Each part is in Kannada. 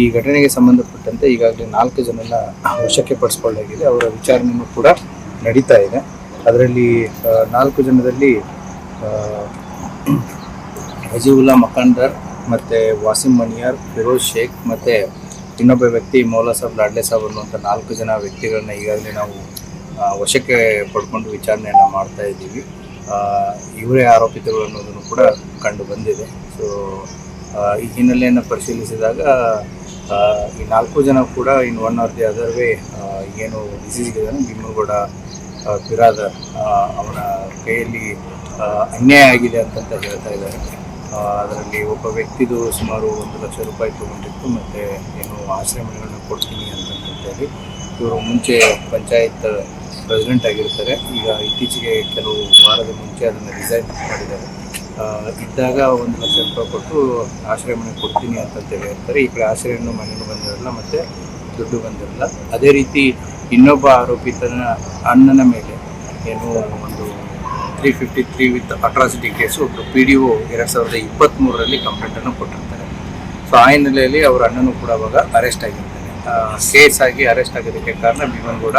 ಈ ಘಟನೆಗೆ ಸಂಬಂಧಪಟ್ಟಂತೆ ಈಗಾಗಲೇ ನಾಲ್ಕು ಜನನ ವಶಕ್ಕೆ ಪಡಿಸ್ಕೊಳ್ಳಾಗಿದೆ ಅವರ ವಿಚಾರಣೆಯೂ ಕೂಡ ನಡೀತಾ ಇದೆ. ಅದರಲ್ಲಿ ನಾಲ್ಕು ಜನದಲ್ಲಿ ಹಜೀವುಲ್ಲಾ ಮಕಾಂದರ್ ಮತ್ತು ವಾಸಿಂ ಮನಿಯಾರ್, ಫಿರೋಜ್ ಶೇಖ್ ಮತ್ತು ಇನ್ನೊಬ್ಬ ವ್ಯಕ್ತಿ ಮೌಲಾ ಸಾಬ್ ಲಾಡ್ಲೆ ಸಾಬ್ ಅನ್ನುವಂಥ ನಾಲ್ಕು ಜನ ವ್ಯಕ್ತಿಗಳನ್ನ ಈಗಾಗಲೇ ನಾವು ವಶಕ್ಕೆ ಪಡ್ಕೊಂಡು ವಿಚಾರಣೆಯನ್ನು ಮಾಡ್ತಾ ಇದ್ದೀವಿ. ಇವರೇ ಆರೋಪಿತರು ಅನ್ನೋದನ್ನು ಕೂಡ ಕಂಡು ಬಂದಿದೆ. ಸೊ ಈ ಹಿನ್ನೆಲೆಯನ್ನು ಪರಿಶೀಲಿಸಿದಾಗ ಈ ನಾಲ್ಕು ಜನ ಕೂಡ in one or the other way ಏನು ಡಿಸೀಸ್ ಇದೆ ಭೀಮನಗೌಡ ಕೂಡ ಬಿರಾದರ್ ಆ, ಅವನ ಕೈಯಲ್ಲಿ ಅನ್ಯಾಯ ಆಗಿದೆ ಅಂತಂತ ಹೇಳ್ತಾ ಇದ್ದಾರೆ. ಅದರಲ್ಲಿ ಒಬ್ಬ ವ್ಯಕ್ತಿದು ಸುಮಾರು ಒಂದು ಲಕ್ಷ ರೂಪಾಯಿ ತೊಗೊಂಡಿತ್ತು ಮತ್ತು ಏನು ಆಶ್ರಯಗಳನ್ನ ಕೊಡ್ತೀನಿ ಅಂತಂತೇಳಿ ಇವರು ಮುಂಚೆ ಪಂಚಾಯತ್ ಪ್ರೆಸಿಡೆಂಟ್ ಆಗಿರ್ತಾರೆ. ಈಗ ಇತ್ತೀಚೆಗೆ ಕೆಲವು ವಾರದ ಮುಂಚೆ ಅದನ್ನು ರಿಸೈನ್ ಮಾಡಿದ್ದಾರೆ. ಇದ್ದಾಗ ಒಂದು ಲಕ್ಷ ರೂಪಾಯಿ ಕೊಟ್ಟು ಆಶ್ರಯ ಮನೆ ಕೊಡ್ತೀನಿ ಅಂತಂತ ಹೇಳ್ತಾರೆ. ಈ ಕಡೆ ಆಶ್ರಯನೂ ಮನೆಯೂ ಬಂದಿರಲ್ಲ ಮತ್ತು ದುಡ್ಡು ಬಂದಿರಲ್ಲ. ಅದೇ ರೀತಿ ಇನ್ನೊಬ್ಬ ಆರೋಪಿತನ ಅಣ್ಣನ ಮೇಲೆ ಏನು ಒಂದು three fifty three with atrocity case ಒಬ್ಬರು ಪಿ ಡಿ ಒ ಎರಡು ಸಾವಿರದ ಇಪ್ಪತ್ತ್ಮೂರರಲ್ಲಿ ಕಂಪ್ಲೇಂಟನ್ನು ಕೊಟ್ಟಿರ್ತಾರೆ. ಸೊ ಆ ಹಿನ್ನೆಲೆಯಲ್ಲಿ ಅವರ ಅಣ್ಣನೂ ಕೂಡ ಅವಾಗ ಅರೆಸ್ಟ್ ಆಗಿರ್ತಾರೆ. ಕೇಸ್ ಆಗಿ ಅರೆಸ್ಟ್ ಆಗಿದ್ದಕ್ಕೆ ಕಾರಣ ಭೀಮನ್ಗೌಡ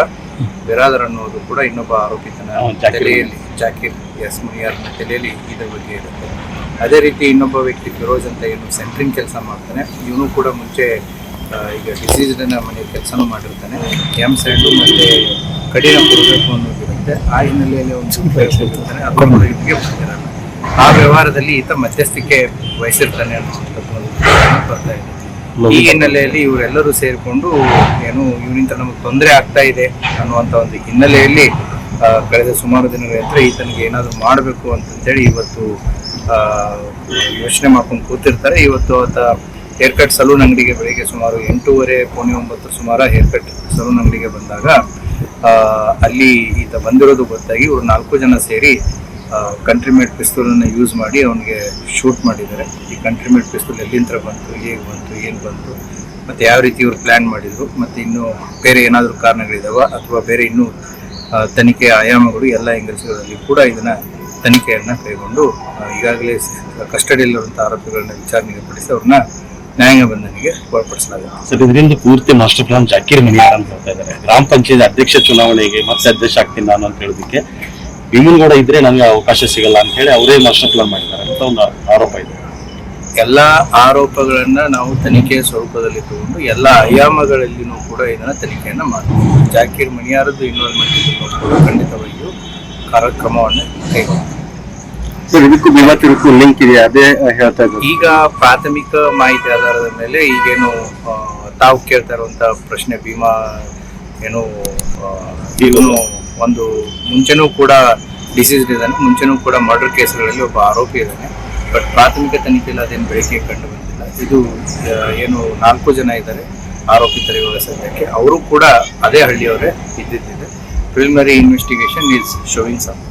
ಬಿರಾದರ್ ಅನ್ನೋದು ಕೂಡ ಇನ್ನೊಬ್ಬ ಆರೋಪಿತನ. ತಲೆಯಲ್ಲಿ ಜಾಕೀರ್ ಎಸ್ ಮುನಿಯಾರ್ನ ತಲೆಯಲ್ಲಿ ಇದರ ಬಗ್ಗೆ ಇರುತ್ತೆ. ಅದೇ ರೀತಿ ಇನ್ನೊಬ್ಬ ವ್ಯಕ್ತಿ ಫಿರೋಜ್ ಅಂತ ಏನು ಸೆಂಟ್ರಿಂಗ್ ಕೆಲಸ ಮಾಡ್ತಾನೆ. ಇವನು ಕೂಡ ಮುಂಚೆ ಈಗ ಡಿಸೀಸ್ಡನ್ನ ಮನೆ ಕೆಲಸನೂ ಮಾಡಿರ್ತಾನೆ. ಎಂ ಸೈಡು ಮತ್ತೆ ಕಡಿನ ಕೊಡಬೇಕು ಅನ್ನೋದಿರುತ್ತೆ. ಆ ಹಿನ್ನೆಲೆಯಲ್ಲಿ ಒಂದು ಬರ್ತಿರಲ್ಲ ಆ ವ್ಯವಹಾರದಲ್ಲಿ ಈತ ಮಧ್ಯಸ್ಥಿಕೆ ವಹಿಸಿರ್ತಾನೆ ಅನ್ನುವಂಥದ್ದು ಒಂದು ಬರ್ತಾ ಇದೆ. ಈ ಹಿನ್ನೆಲೆಯಲ್ಲಿ ಇವರೆಲ್ಲರೂ ಸೇರಿಕೊಂಡು ಏನು ಇವನಿಂದ ನಮಗೆ ತೊಂದರೆ ಆಗ್ತಾ ಇದೆ ಅನ್ನುವಂಥ ಒಂದು ಹಿನ್ನೆಲೆಯಲ್ಲಿ ಕಳೆದ ಸುಮಾರು ದಿನಗಳಿಂದ ಈತನಿಗೆ ಏನಾದರೂ ಮಾಡಬೇಕು ಅಂತಂತೇಳಿ ಇವತ್ತು ಯೋಚನೆ ಮಾಡ್ಕೊಂಡು ಕೂತಿರ್ತಾರೆ. ಇವತ್ತು ಆತ ಹೇರ್ ಕಟ್ ಸಲೂನ್ ಅಂಗಡಿಗೆ ಬೆಳಿಗ್ಗೆ ಸುಮಾರು ಎಂಟೂವರೆ ಪೌಣೆ ಒಂಬತ್ತು ಸುಮಾರು ಹೇರ್ ಕಟ್ ಸಲೂನ್ ಅಂಗಡಿಗೆ ಬಂದಾಗ ಅಲ್ಲಿ ಈತ ಬಂದಿರೋದು ಗೊತ್ತಾಗಿ ಇವರು ನಾಲ್ಕು ಜನ ಸೇರಿ ಕಂಟ್ರಿ ಮೇಡ್ ಪಿಸ್ತೂಲನ್ನು ಯೂಸ್ ಮಾಡಿ ಅವನಿಗೆ ಶೂಟ್ ಮಾಡಿದ್ದಾರೆ. ಈ ಕಂಟ್ರಿ ಮೇಡ್ ಪಿಸ್ತೂಲ್ ಎಲ್ಲಿಂದ ಬಂತು, ಹೇಗೆ ಬಂತು, ಏನು ಬಂತು, ಮತ್ತು ಯಾವ ರೀತಿ ಇವರು ಪ್ಲ್ಯಾನ್ ಮಾಡಿದರು, ಮತ್ತು ಇನ್ನು ಬೇರೆ ಏನಾದರೂ ಕಾರಣಗಳಿದಾವ ಅಥವಾ ಬೇರೆ ಇನ್ನೂ ತನಿಖೆಯ ಆಯಾಮಗಳು ಎಲ್ಲ ಎಂಗಲ್ಸ್ಗಳಲ್ಲಿ ಕೂಡ ಇದನ್ನು ತನಿಖೆಯನ್ನು ಕೈಗೊಂಡು ಈಗಾಗಲೇ ಕಸ್ಟಡಿಯಲ್ಲಿರುವಂಥ ಆರೋಪಿಗಳನ್ನ ವಿಚಾರಣೆಗೆ ಪಡಿಸಿ ಅವ್ರನ್ನ ನ್ಯಾಯಾಂಗ ಬಂಧನಿಗೆ ಒಳಪಡಿಸಲಾಗಿದೆ ಸರ್, ಇದರಿಂದ ಪೂರ್ತಿ ಮಾಸ್ಟರ್ ಪ್ಲಾನ್ ಜಾಕೀರ್ ಮನಿಯಾರ್ ಅಂತ ಹೇಳ್ತಾ ಇದ್ದಾರೆ. ಗ್ರಾಮ ಪಂಚಾಯತ್ ಅಧ್ಯಕ್ಷ ಚುನಾವಣೆಗೆ ಮತ್ತೆ ಅಧ್ಯಕ್ಷ ಆಗ್ತೀನಿ ನಾನು ಅಂತ ಹೇಳೋದಕ್ಕೆ ಭೀಮನಗೌಡ ಇದ್ರೆ ನನಗೆ ಅವಕಾಶ ಸಿಗಲ್ಲ ಅಂತ ಹೇಳಿ ಅವರೇ ಮಾಸ್ಟರ್ ಪ್ಲಾನ್ ಮಾಡಿದ್ದಾರೆ ಅಂತ ಒಂದು ಆರೋಪ ಇದೆ. ಎಲ್ಲ ಆರೋಪಗಳನ್ನ ನಾವು ತನಿಖೆಯ ಸ್ವರೂಪದಲ್ಲಿ ತಗೊಂಡು ಎಲ್ಲ ಆಯಾಮಗಳಲ್ಲಿನೂ ಕೂಡ ಇದನ್ನ ತನಿಖೆಯನ್ನ ಮಾಡ್ತೀವಿ. ಜಾಕೀರ್ ಮನಿಯಾರದ್ದು ಇನ್ವಾಲ್ವ್ಮೆಂಟ್ ಕೂಡ ಖಂಡಿತವಾಗಿಯೂ ಕಾರ್ಯಕ್ರಮವನ್ನು ಕೈಗೊಂಡಿದೆ. ಇದಕ್ಕೂ ಲಿಂಕ್ ಇದೆ ಅದೇ ಹೇಳ್ತಾ ಈಗ ಪ್ರಾಥಮಿಕ ಮಾಹಿತಿ ಆಧಾರದ ಮೇಲೆ ಈಗೇನು ತಾವು ಕೇಳ್ತಾ ಇರುವಂತ ಪ್ರಶ್ನೆ ಭೀಮಾ ಏನು ಇವನು ಒಂದು ಮುಂಚೆನೂ ಕೂಡ ಡಿಸೀಸ್ ಇದ್ದಾನೆ ಮುಂಚೆನೂ ಕೂಡ ಮರ್ಡರ್ ಕೇಸ್ಗಳಲ್ಲಿ ಒಬ್ಬ ಆರೋಪಿ ಇದ್ದಾನೆ. ಬಟ್ ಪ್ರಾಥಮಿಕ ತನಿಖೆಯಲ್ಲಿ ಅದೇನು ಬೆಳಕಿಗೆ ಕಂಡು ಬಂದಿಲ್ಲ. ಇದು ಏನು ನಾಲ್ಕು ಜನ ಇದ್ದಾರೆ ಆರೋಪಿತರು ಇವಾಗ ಸದ್ಯಕ್ಕೆ. ಅವರು ಕೂಡ ಅದೇ ಹಳ್ಳಿಯವರೇ ಇದ್ದಿದ್ದಿದೆ. Preliminary investigation is showing some